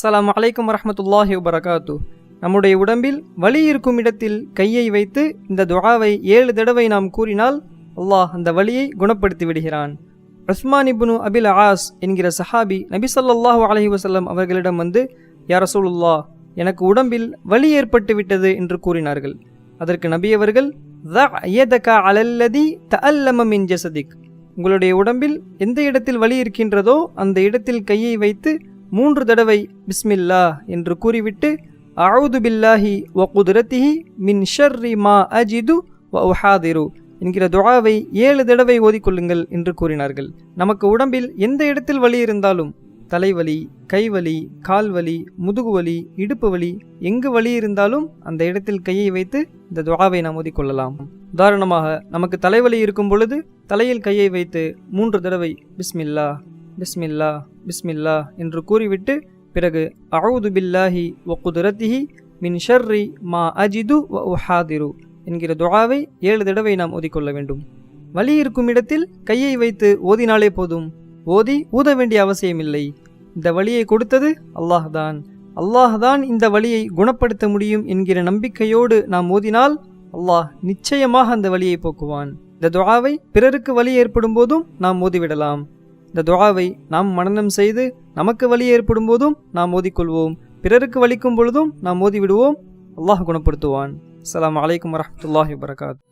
அஸ்லாம் வலைக்கம் வரமத்துல்லாஹி வபரகாத்து நம்முடைய உடம்பில் வலி இருக்கும் இடத்தில் கையை வைத்து இந்த துவாவை ஏழு தடவை நாம் கூறினால் அல்லாஹ் அந்த வலியை குணப்படுத்தி விடுகிறான். உஸ்மான் இபுனு அபில் ஆஸ் என்கிற சஹாபி நபி சொல்லாஹூ அலஹி வசல்லம் அவர்களிடம் வந்து யார் ரசூலுல்லா எனக்கு உடம்பில் வலி ஏற்பட்டு விட்டது என்று கூறினார்கள். அதற்கு நபியவர்கள் அலல்லதி தஅல்லமின் ஜசதிக். உங்களுடைய உடம்பில் எந்த இடத்தில் வலி இருக்கின்றதோ அந்த இடத்தில் கையை வைத்து மூன்று தடவை பிஸ்மில்லா என்று கூறிவிட்டு அவுது பில்லாஹி வ குதிரத்திஹி மின் ஷர்ரி மா அஜிது வ உஹாதிரு என்கிற துழாவை ஏழு தடவை ஓதிக்கொள்ளுங்கள் என்று கூறினார்கள். நமக்கு உடம்பில் எந்த இடத்தில் வலி இருந்தாலும் தலைவலி கைவலி கால்வலி முதுகுவலி இடுப்பு வலி எங்கு வலி இருந்தாலும் அந்த இடத்தில் கையை வைத்து இந்த துழாவை நாம் ஓதிக்கொள்ளலாம். உதாரணமாக நமக்கு தலைவலி இருக்கும் பொழுது தலையில் கையை வைத்து மூன்று தடவை பிஸ்மில்லா பிஸ்மில்லா பிஸ்மில்லா என்று கூறிவிட்டு பிறகு அவுது பில்லாஹி வ குதிரத்திஹி மின் ஷர்ரி மா அஜிது வ உஹாதிரு என்கிற துழாவை ஏழு தடவை நாம் ஓதிக்கொள்ள வேண்டும். வலி இருக்கும் இடத்தில் கையை வைத்து ஓதினாலே போதும். ஓதி ஊத வேண்டிய அவசியமில்லை. இந்த வழியை கொடுத்தது அல்லாஹ் தான் அல்லாஹ் தான் இந்த வலியை குணப்படுத்த முடியும் என்கிற நம்பிக்கையோடு நாம் ஓதினால் அல்லாஹ் நிச்சயமாக அந்த வலியை போக்குவான். இந்த துழாவை பிறருக்கு வலி ஏற்படும் போதும் நாம் ஓதிவிடலாம். இந்த துவாவை நாம் மனனம் செய்து நமக்கு வலி ஏற்படும் போதும் நாம் ஓதிக்கொள்வோம். பிறருக்கு வலிக்கும் பொழுதும் நாம் ஓதிவிடுவோம். அல்லாஹ் குணப்படுத்துவான். அஸ்ஸலாமு வலைக்கம் வரமத்துல்லாஹி வரகாத்